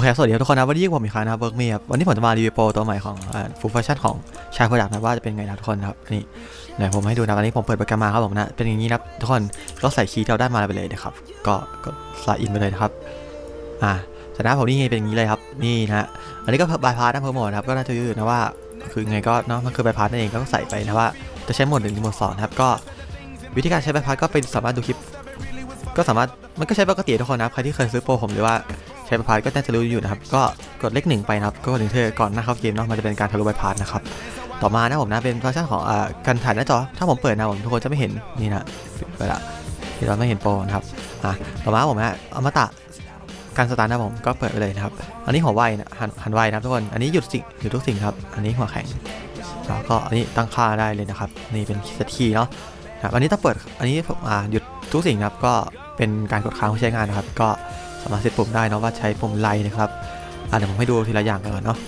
อเคสวัสดีทุกคนนะวันนี้ผมอีครั้งนะเบิร์กมีครับวันนี้ผมจะมารีวิวโปรตัวใหม่ของฟูลแฟชั่นของชายโปรดักต์นะว่าจะเป็นไงนะทุกคนครับนี่เดี๋ยวผมให้ดูนะวันนี้ผมเปิดโปรแกรมมาครับผมนะเป็นอย่างนี้นะทุกคนก็ใส่คีย์ที่เราได้มาไปเลยนะครับก็ก็สไลด์อินไปเลยนะครับอ่าจานั้นผมนี่ไงเป็นอย่างนี้เลยครับนี่นะอันนี้ก็บายพาสนะเพิ่มโหมดนะครับก็น่าจะยืดนะว่าคือไงก็เนาะมันคือบายพาสนั่นเองก็ใส่ไปนะว่าจะใช้โหมดหนึ่งหรือโหมดสองครับก็วิธีการใช้บายพาสก็เป็นสามารถดูคลิป ก็สามารถมันก็ใช้ปกติทุกคนนะใครที่เคยซื้อโปรผมหรือว่า ช้ใบพัดก็น่าจะรู้อยู่นะครับ ก็กดเลขหนึ่งไปนะครับ ก็กดถึงเธอก่อนหน้าเข้าเกมเนาะ มันจะเป็นการทะลุใบพัดนะครับ ต่อมานะผมนะ เป็นฟังก์ชันของอการถ่ายหน้าจอ ถ้าผมเปิดนะผมทุกคนจะไม่เห็นนี่นะเปิดละที่เราไม่เห็นโปรนะครับ อ่าต่อมาผมนะอมตะการสตาร์ทนะผมก็เปิดไปเลยนะครับ อันนี้หัวไวนะหันหันไวนะครับทุกคน อันนี้หยุดสิ่งหยุดทุกสิ่งครับ อันนี้หัวแข็ง แล้วก็อันนี้ตั้งค่าได้เลยนะครับ นี่เป็นเซตคีเนาะครับอันนี้ถ้าเปิด อันนี้ผมอ่าหยุดทุกสิ่งครับ ก็เป็นการกดค้างผู้ใช้งานนะครับ ก็ สามารถเซตปุ่มได้นะว่าใช้ปุ่มไลน์นะครับอ่าเดี๋ยวผมให้ดูทีละอย่างกันก่อนเนาะ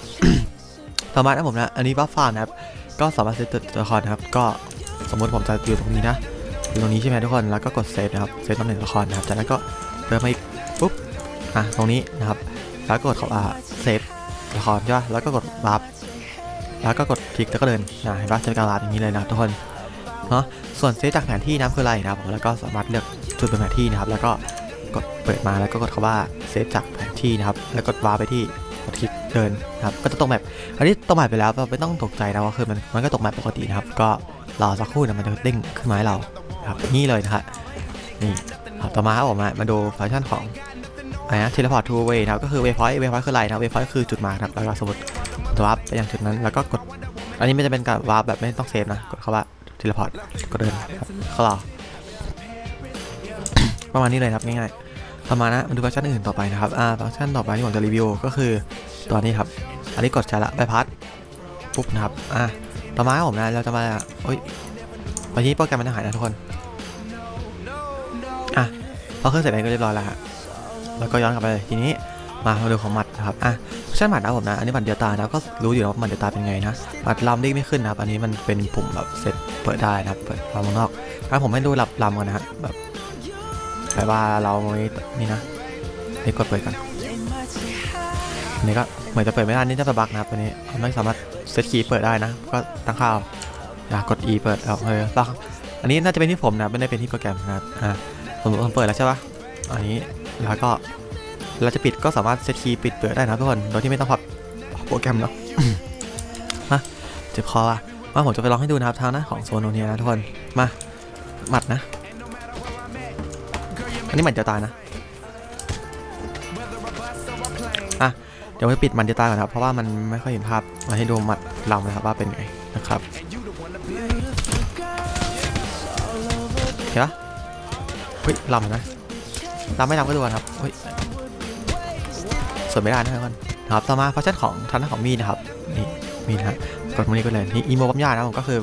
ต่อมานะผมนะ อันนี้บัฟฟ้านะครับ ก็สามารถเซตตัวละครนะครับ ก็สมมติผมจะอยู่ตรงนี้นะอยู่ตรงนี้ใช่ไหมทุกคน แล้วก็กดเซฟนะครับ เซฟตำแหน่งตัวละครนะครับ จากนั้นก็เดินมาอีกปุ๊บ อะ ตรงนี้นะครับ แล้วก็กดเขาอ่าเซฟตัวละครใช่ปะแล้วก็กดบัฟ แล้วก็กดคลิกแล้วก็เดินนะเห็นปะจะเป็นการลาดอย่างนี้เลยนะครับทุกคน เนาะ ส่วนเซฟจากแผนที่นะครับคืออะไรนะครับผมแล้วก็สามารถเลือกจุดเป็นแผนที่นะครับ แล้วก็ กดเปิดมาแล้วก็กดคำว่าเซฟจากแผนที่นะครับ แล้วกดวาร์ไปที่กดคลิกเดินนะครับ ก็จะตรงแบบอันนี้ตรงแมปไปแล้วเราไม่ต้องตกใจนะว่าคือมันมันก็ตกแมปปกตินะครับ ก็รอสักครู่นะมันจะเด้งขึ้นมาให้เราครับนี่เลยนะฮะนี่ครับต่อมาครับผมมามาดูฟังก์ชันของอะไรนะ teleport to way นะครับก็คือ waypoint waypoint คืออะไรนะ waypoint คือจุดมาครับแล้วก็สมมติวาร์ปไปยังจุดนั้นแล้วก็กด อันนี้ไม่จะเป็นการวาร์ปแบบไม่ต้องเซฟนะกดเข้าว่า teleport ก็เดินครับเขารอประมาณนี้เลยครับง่ายๆ ต่อมานะมาดูฟังก์ชันอื่นต่อไปนะครับอ่าฟังก์ชันต่อไปที่ผมจะรีวิวก็คือตัวนี้ครับ อันนี้กดใช้ละใบพัดปุ๊บนะครับอะต่อมาครับผมนะเราจะมาโอ้ยตอนนี้โปรแกรมมันจะหายนะทุกคนอะพอเครื่องเสร็จไปก็เรียบร้อยแล้วฮะแล้วก็ย้อนกลับไปเลยทีนี้มาดูของหมัดนะครับอะเช่นหมัดนะผมนะ อันนี้หมัดเดียวตานะก็รู้อยู่แล้วว่าหมัดเดียวตาเป็นไงนะหมัดลำเด้งไม่ขึ้นนะครับ อันนี้มันเป็นปุ่มแบบเซตเปิดได้นะครับเปิดลำข้างนอกถ้าผมให้ดูลำลำก่อนนะฮะแบบ แบบว่าเราไม่นี่นะนี่กดเปิดกันอันนี้ก็เหมือนจะเปิดไม่ได้นี่จะบักนะครับอันนี้ไม่สามารถเซตคีย์เปิดได้นะ ก็ตั้งค่าออยากกด E เปิดเอาเออบักอันนี้น่าจะเป็นที่ผมนะไม่ได้เป็นที่โปรแกรมนะอ่าผมผมเปิดแล้วใช่ปะอันนี้แล้วก็เราจะปิดก็สามารถเซตคีย์ปิดเปิดได้นะทุกคนโดยที่ไม่ต้องพับโปรแกรมเนาะมาเจ็บคออะมาผมจะไปลองให้ดูนะครับทางหน้าของโซนโนเนียนะทุกคนมาหมัดนะ อันนี้มัดจะตายนะอะเดี๋ยวไปปิดมันจะตายก่อนครับ เพราะว่ามันไม่ค่อยเห็นภาพมาให้ดูมัดลำนะครับว่าเป็นไงนะครับเห็นปะเฮ้ยลำนะลำไม่ลำก็ดูกันครับเฮ้ยสวยไม่ได้นะทุกคนนะครับต่อมาฟังก์ชันของทันของมีดนะครับนี่มีดนะฮะกดตรงนี้ก็เลยนี่อีโมปั๊มยานะผมก็คือ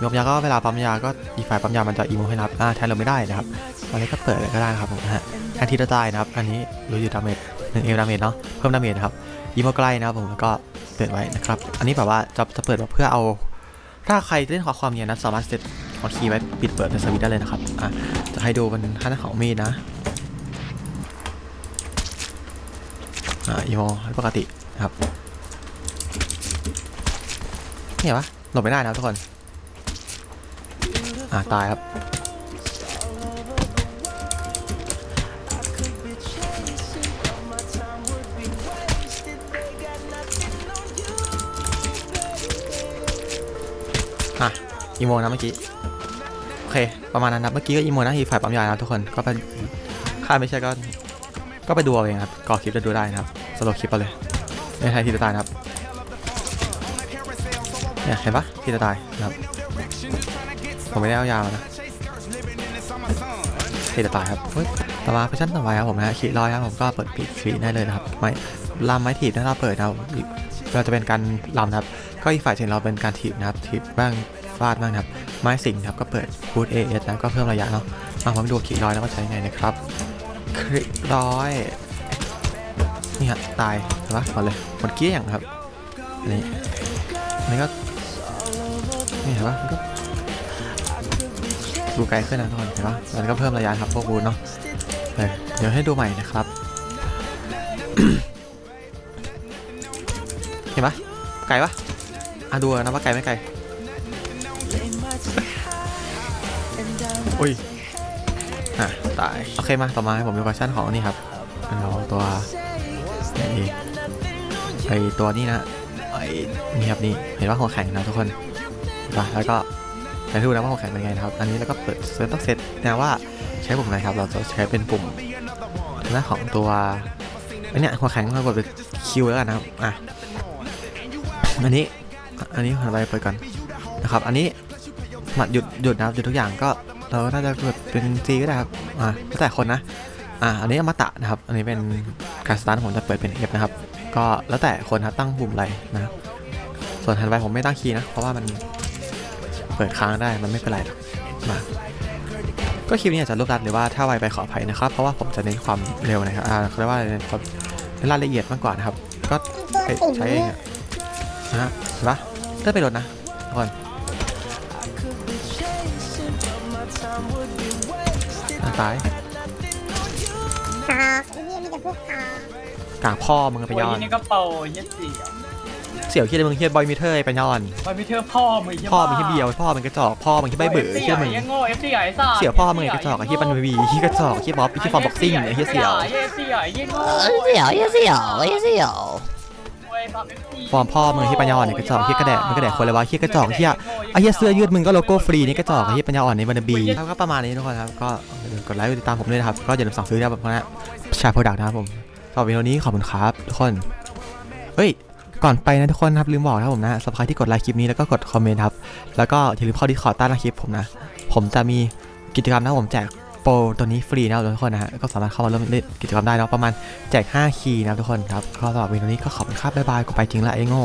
มปั๊มยาก็เวลาปั๊มยาก็อีฝ่ายปั๊มยามันจะอีโมให้รับอ่าแทนเราไม่ได้นะครับอันนี้ก็เปิดเลยก็ได้นะครับผมนะฮะแทนที่จะตายนะครับ อันนี้รู้อยู่ดาเมจหนึ่งเอลดาเมจเนาะเพิ่มดาเมจนะครับอีโมใกล้นะครับผมแล้วก็เปิดไว้นะครับ อันนี้แบบว่าจะจะเปิดแบบเพื่อเอา ถ้าใครเล่นขอความเนียนนะสามารถเซตคอนคีย์ไว้ปิดเปิดเป็นสวิตได้เลยนะครับอะจะให้ดูเป็นท่านของมีดนะอ่าอีโมปกตินะครับเห็นปะหลบไม่ได้นะทุกคน อ่าตายครับอะอีโมนะเมื่อกี้โอเคประมาณนั้นนะเมื่อกี้ก็อีโมนะที่ฝ่ายปั๊มยานะทุกคนก็ไปค่าไม่ใช่ก็ก็ไปดูเอาเองครับก่อคลิปจะดูได้นะครับสรุปคลิปไปเลยไม่ใช่ทีจะตายนะครับเนี่ยเห็นปะทีจะตายนะครับ ผมไม่ได้เอายามานะทีจะตายครับเฮ้ยต่อมาเพชชั่นต่อไปครับผมนะขีดร้อยครับผมก็เปิดปิดขีดได้เลยนะครับไม่ลำไม้ถีบถ้าเราเปิดนะครับเราจะเป็นการลำนะครับ ก็อีกฝ่ายเช่นเราเป็นการถีบนะครับถีบบ้างฟาดบ้างนะครับ ไม้สิงนะครับก็เปิดพูดเอเอสนะก็เพิ่มระยะเนาะมาผมดูขีดร้อยแล้วก็ใช้ไงนะครับขีดร้อยนี่ฮะตายเห็นปะมาเลยหมดเกี้ยงครับอันนี้อันนี้ก็นี่เห็นปะมันก็ ดูไกลขึ้นนะทุกคนเห็นปะมันก็เพิ่มระยะครับพวกบูนเนาะเออเดี๋ยวให้ดูใหม่นะครับห็นปะไกลปะอะดูนะว่าไกลไม่ไกลอุ้ยอะตาย โอเคมาต่อมาให้ผมดูคอชั่นของนี่ครับเอาตัวไอ้ไอตัวนี้นะไอ้นี่ครับนี่เห็นว่าหัวแข็งนะทุกคนเห็นปะแล้วก็ ไปดูนะว่าหัวแข็งเป็นไงนะครับ อันนี้แล้วก็เปิดเซตต้องเซตนะว่าใช้ปุ่มอะไรครับ เราจะใช้เป็นปุ่มหน้าของตัวอันเนี้ยหัวแข็งเรากดเป็นคิวแล้วกันนะครับ อะ อันนี้ อันนี้หันไปเปิดก่อนนะครับ อันนี้หมัดหยุดหยุดนะครับหยุดทุกอย่างก็เราก็น่าจะกดเป็น C ก็ได้ครับ อ่าแล้วแต่คนนะ อ่าอันนี้อมตะนะครับ อันนี้เป็นการสตาร์ทผมจะเปิดเป็น F นะครับ ก็แล้วแต่คนครับตั้งปุ่มอะไรนะ ส่วนหันไปผมไม่ตั้งคีย์นะ เพราะว่ามัน ปิดค้างได้มันไม่เป็นไรหรอกมาก็คลิปนี้อาจจะรวบรัดหรือว่าถ้าไวไปขออภัยนะครับ เพราะว่าผมจะเน้นความเร็วนะครับอ่าเขาเรียกว่าอะไรนะความรายละเอียดมากกว่านะครับ ก็ไปใช้เองอะนะฮะเห็นปะเลื่อนไปรถนะทุกคนทางซ้ายกากไอ้เนี่ยมีแต่พวกกากกากพ่อมึงไปโอ้ย้อนยนี่ก็เป่าเย็ดสี่ เสี่ยวเฮียอะไรมึงเฮียบอยมิเตอร์ไปย้อนไปมิเทอร์พ่อมึงเหี้ยพ่อมึงเฮียเบียวพ่อมึงกระจอกพ่อมึงเฮียใบเบื่อเฮียมึงยังโง่เอฟซีไอ้ซ่าเสี่ยวพ่อมึงไอ้กระจอกไอ้เฮียปันวีเฮียกระจอกเฮียบ๊อบเฮียฟอร์มบ็อกซิ่งไอ้เฮียเสี่ยวเอฟซีไอ้เหี้ยโง่เสี่ยวเสี่ยวเสี่ยวเสี่ยวโอ้ยปั๊บ FC ฟอร์มพ่อมึงเฮียปัญญาอ่อนไอ้กระจอกเฮียกระแดะมึงกระแดะคนเลยวะเฮียกระจอกเฮียไอ้เฮียเสื้อยืดมึงก็โลโก้ฟรีนี่กระจอกไอ้เฮียปัญญาอ่อนในวันบีครับก็ประมาณนี้ทุกคนครับก็อย่าลืมกดไลค์กดติดตามผมด้วยนะครับก็อย่าลืมสั่งซื้อนะครับผมนะชาโปรดักต์นะครับผมสำหรับวิดีโอนี้ขอบคุณครับทุกคนเฮ้ย ก่อนไปนะทุกคนครับลืมบอกนะผมนะสำหรัครที่กดไลค์คลิปนี้แล้วก็กดคอมเมนต์ครับแล้วก็อย่าลืมเข้าดิสคอร์ดใต้หน้าคลิปผมนะ ผมจะมีกิจกรรมนะผมแจกโปรตัวนี้ฟรีนะทุกคนนะฮะก็สามารถเข้ามาร่วมเล่นกิจกรรมได้นะประมาณแจก 5 คีย์นะทุกคนครับก็สำหรับวิดีโอนี้ก็ขอบคุณครับบ๊ายบายกูไปจริงละไอ้โง่